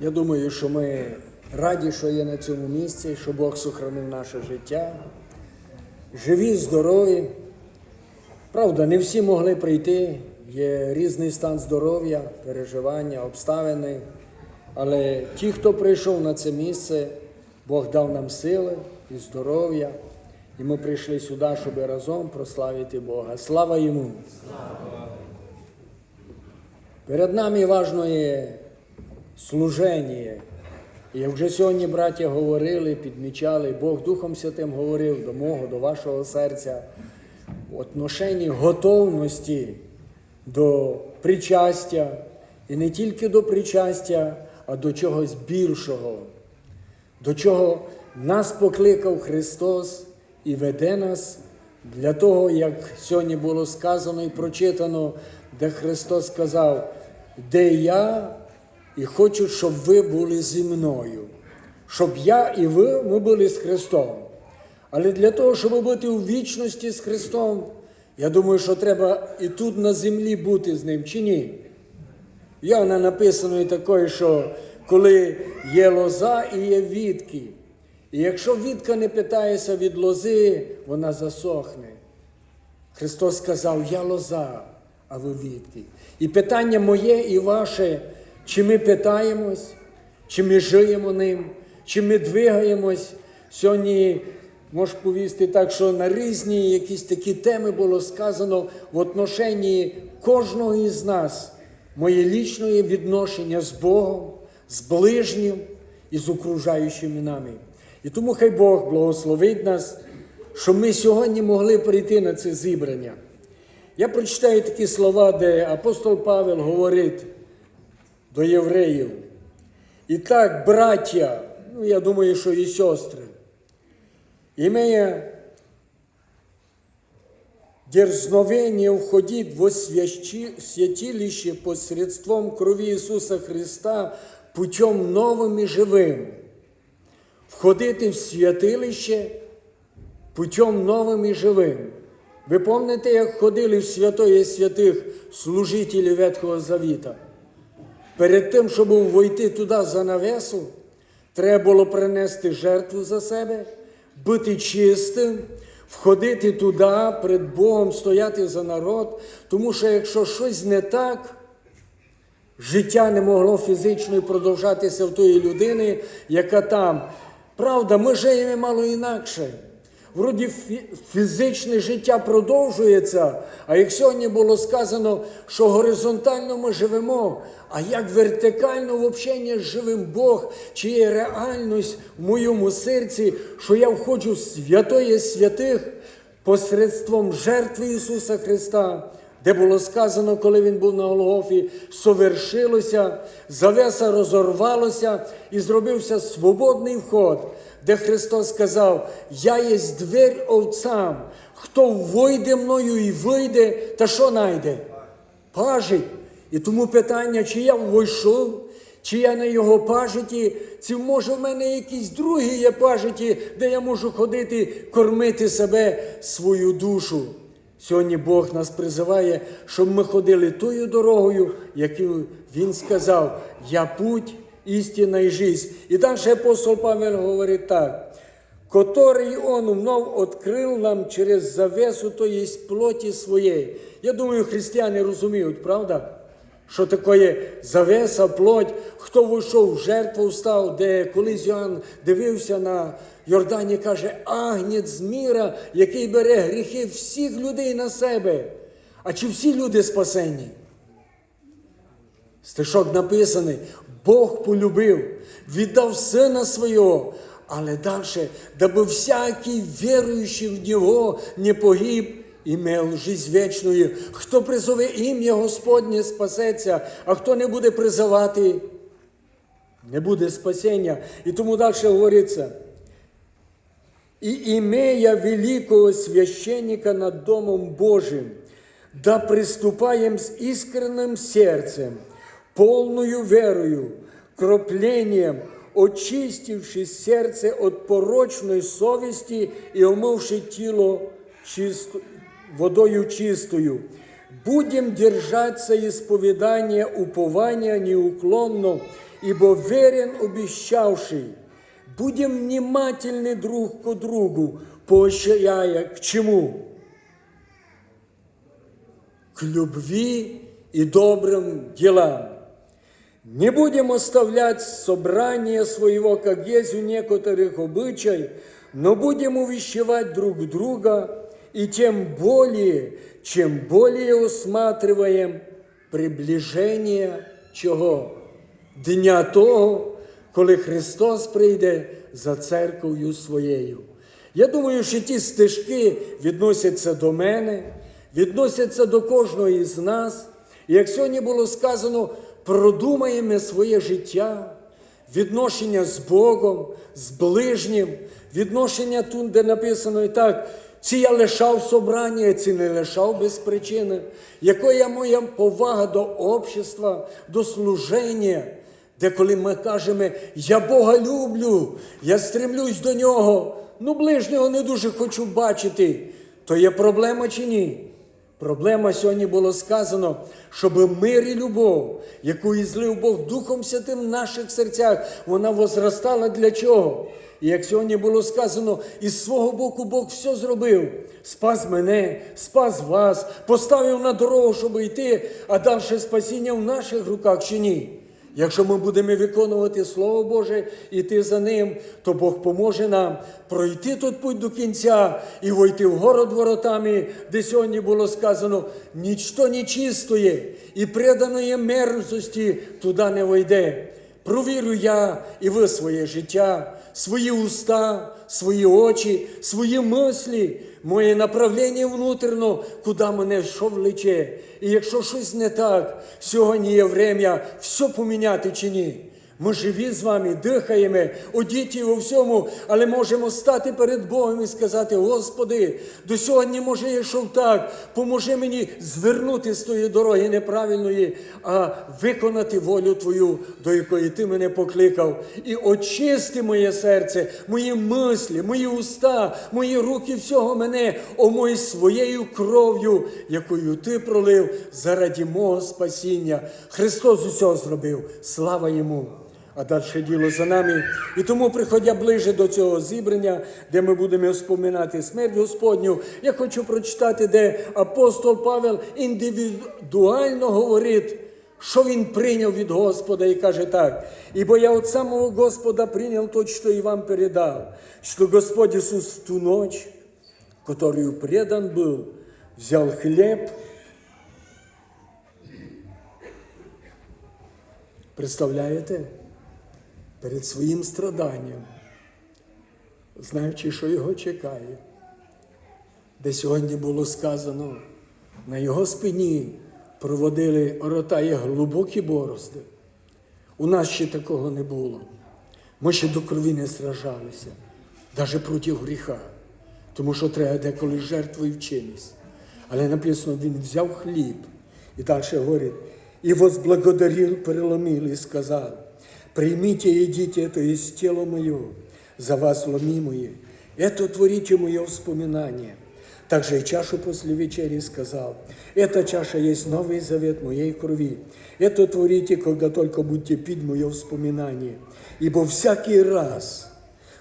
Я думаю, що ми раді, що є на цьому місці, що Бог сохранив наше життя. Живі, здорові. Правда, не всі могли прийти, є різний стан здоров'я, переживання, обставини. Але ті, хто прийшов на це місце, Бог дав нам сили і здоров'я. І ми прийшли сюди, щоб разом прославити Бога. Слава йому! Перед нами важливе служення. І як вже сьогодні браття говорили, підмічали, Бог Духом Святим говорив до мого, до вашого серця, в отношенні готовності до причастя, і не тільки до причастя, а до чогось більшого, до чого нас покликав Христос і веде нас для того, як сьогодні було сказано і прочитано, де Христос сказав, де я і хочу, щоб ви були зі мною, щоб я і ви ми були з Христом. Але для того, щоб бути у вічності з Христом, я думаю, що треба і тут на землі бути з ним, чи ні? Явно написано і таке, що коли є лоза і є відки. І якщо відка не питається від лози, вона засохне. Христос сказав, я лоза, а ви відки. І питання моє і ваше, чи ми питаємось, чи ми живемо ним, чи ми двигаємось. Сьогодні можеш повісти так, що на різні якісь такі теми було сказано в отношенні кожного із нас, моє лічне відношення з Богом, з ближнім і з окружаючими нами. І тому хай Бог благословить нас, що ми сьогодні могли прийти на це зібрання. Я прочитаю такі слова, де апостол Павел говорить до євреїв. І так, браття, ну я думаю, що і сестри, имея дерзновение входить свящи- святилище посредством крови Ісуса Христа путем новим і живим. Входити в святилище путем новим і живим. Ви пам'ятаєте, як ходили в святої святих служителі Ветхого Завіта? Перед тим, щоб войти туди за навесу, треба було принести жертву за себе, бути чистим, входити туди, перед Богом стояти за народ. Тому що якщо щось не так, життя не могло фізично продовжатися в тої людини, яка там. Правда, ми живемо мало інакше. Вроді фізичне життя продовжується, а як сьогодні було сказано, що горизонтально ми живемо, а як вертикально в общенні живим Бог, чи є реальність в моєму серці, що я входжу в святої святих посредством жертви Ісуса Христа, де було сказано, коли Він був на Голгофі, совершилося, завеса розорвалося і зробився свободний вход, де Христос сказав: Я є двері овцам, хто войде мною і вийде, та що найде? Пажить. І тому питання, чи я войшов, чи я на його пажиті, чи може в мене якісь другі є пажиті, де я можу ходити, кормити себе, свою душу. Сьогодні Бог нас призиває, щоб ми ходили тою дорогою, яку Він сказав: Я путь, істина і жизнь. І далі апостол Павел говорить так. Который Он вновь открыл нам через завесу, то есть плоті своєї. Я думаю, християни розуміють, правда? Що таке завеса, плоть, хто вийшов в жертву став, де колись Йоанн дивився на Йордані, каже, агнець міра, який бере гріхи всіх людей на себе. А чи всі люди спасені? Стишок написаний, Бог полюбив, віддав сина свого, але далі, даби всякий віруючий в Нього не погиб, імел жизнь вічною. Хто призове ім'я Господнє спасеться, а хто не буде призивати, не буде спасіння. І тому далі говориться. и имея великого священника над Домом Божиим, да приступаем с искренним сердцем, полную верою, кроплением, очистивши сердце от порочной совести и омывши тело чисто, водою чистою. Будем держаться исповедания упования неуклонно ибо верен обещавший. Будем внимательны друг к другу, поощряя к чему? К любви и добрым делам. Не будем оставлять собрание своего, как есть у некоторых обычай, но будем увещевать друг друга, и тем более, чем более усматриваем приближення чого? Дня того, коли Христос прийде за церков'ю своєю. Я думаю, що ті стежки відносяться до мене, відносяться до кожного із нас. І як сьогодні було сказано, продумаємо своє життя, відношення з Богом, з ближнім, відношення тут, де написано і так, чи я лишав собрання, чи не лишав без причини, яка моя повага до общества, до служення, де коли ми кажемо, я Бога люблю, я стремлюсь до нього, ну ближнього не дуже хочу бачити, то є проблема чи ні? Проблема сьогодні було сказано, щоб мир і любов, яку і злив Бог Духом Святим в наших серцях, вона возростала для чого? І як сьогодні було сказано, із свого боку Бог все зробив. Спас мене, спас вас, поставив на дорогу, щоб йти, а далі спасіння в наших руках чи ні? Якщо ми будемо виконувати Слово Боже і йти за ним, то Бог поможе нам пройти тут путь до кінця і войти в город воротами, де сьогодні було сказано, нічто нечистої і преданої мерзості туди не войде. Провірю я і ви своє життя, свої уста, свої очі, свої мислі, моє направлення внутрішньо, куди мене що влече. І якщо щось не так, сьогодні є время все поміняти чи ні. Ми живі з вами, дихаємо, одіті у всьому, але можемо стати перед Богом і сказати: Господи, до сьогодні, може, я йшов так, поможи мені звернути з тої дороги неправильної, а виконати волю Твою, до якої Ти мене покликав. І очисти моє серце, мої мислі, мої уста, мої руки, всього мене, омой своєю кров'ю, якою Ти пролив заради мого спасіння. Христос усього зробив. Слава йому! А далі діло за нами. І тому, приходя ближе до цього зібрання, де ми будемо вспоминати смерть Господню, я хочу прочитати, де апостол Павел індивідуально говорить, що він прийняв від Господа, і каже так: «Ибо я от самого Господа прийняв то, що і вам передав, що Господь Ісус в ту ночь, которую предан был, взял хлеб, Представляєте? Перед своїм страданням, знаючи, що його чекає, де сьогодні було сказано, на його спині проводили оротає глибокі борозди. У нас ще такого не було. Ми ще до крові не сражалися, навіть проти гріха, тому що треба деколи жертвою вчинись. Але написано, він взяв хліб і далі говорить, і возблагодарил, переломил и сказал, примите и едите, это есть тело мое, за вас ломимое, это творите мое вспоминание. Также и чашу после вечери сказал, эта чаша есть новый завет моей крови. Это творите, когда только будете пить мое вспоминание. Ибо всякий раз,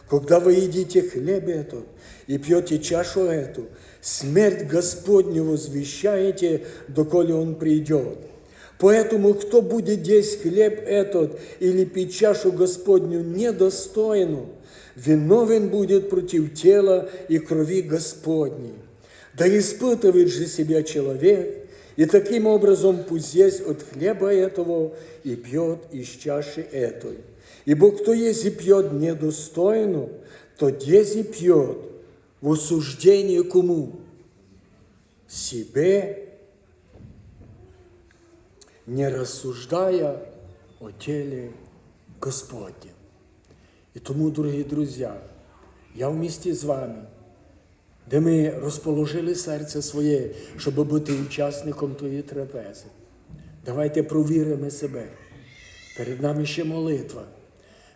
когда вы едите хлеб этот и пьете чашу эту, смерть Господню возвещаете, доколе Он придет. Поэтому, кто будет есть хлеб этот или пить чашу Господню недостойну, виновен будет против тела и крови Господней. Да испытывает же себя человек, и таким образом пусть есть от хлеба этого и пьет из чаши этой. Ибо кто есть и пьет недостойно, то есть и пьет в осуждение кому? Себе не рассуждая о теле Господнем. І тому, дорогі друзі, я в місті з вами, де ми розположили серце своє, щоб бути учасником тої трапези. Давайте провіримо себе. Перед нами ще молитва.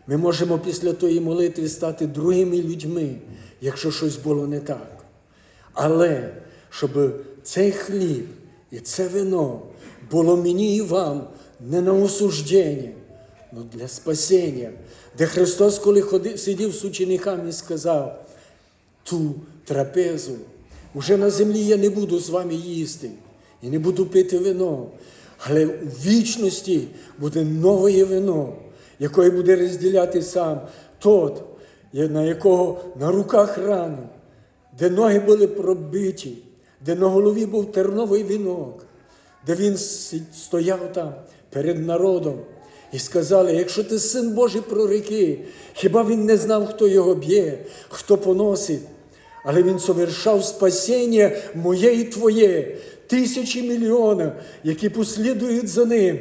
Ми можемо після тої молитви стати другими людьми, якщо щось було не так. Але щоб цей хліб і це вино було мені і вам не на осуждення, але для спасіння. Де Христос, коли ходив, сидів з учениками, сказав, ту трапезу. Уже на землі я не буду з вами їсти і не буду пити вино. Але у вічності буде нове вино, яке буде розділяти сам тот, на якого на руках рану, де ноги були пробиті, де на голові був терновий вінок, де він стояв там перед народом. І сказали, якщо ти син Божий прорики, хіба він не знав, хто його б'є, хто поносить? Але він совершав спасіння моє і твоє, тисячі мільйонів, які послідують за ним,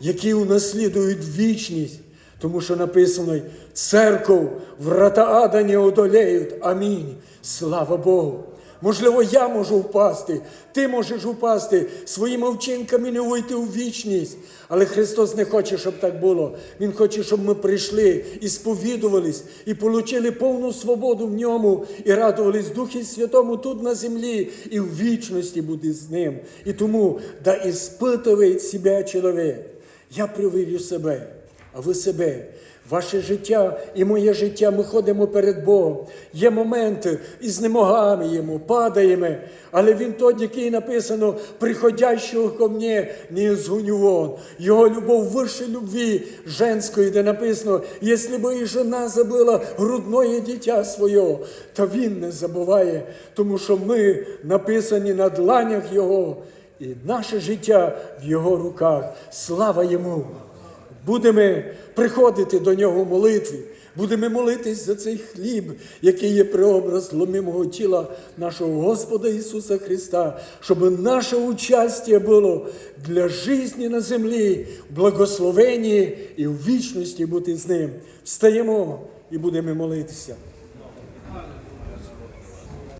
які унаслідують вічність. Тому що написано, церков, врата ада не одолеють. Амінь. Слава Богу. Можливо, я можу впасти, ти можеш впасти, своїми вчинками не вийти у вічність. Але Христос не хоче, щоб так було. Він хоче, щоб ми прийшли і сповідувались, і отримали повну свободу в ньому, і радувались Духі Святому тут на землі, і в вічності буде з ним. І тому да іспитує себе чоловік. Я привірю себе, а ви себе. Ваше життя і моє життя, ми ходимо перед Богом. Є моменти і знемогаємо йому, падаємо. Але він тот, який написано, приходящого ко мне не згоню вон. Його любов вище любві женської, де написано, якщо б і жена забила грудное дитя своє, то він не забуває, тому що ми написані на дланях Його, і наше життя в Його руках. Слава йому! Будемо приходити до нього в молитві, будемо молитись за цей хліб, який є преобраз ломимого тіла нашого Господа Ісуса Христа, щоб наше участя було для житті на землі, в благословенні і в вічності бути з ним. Встаємо і будемо молитися.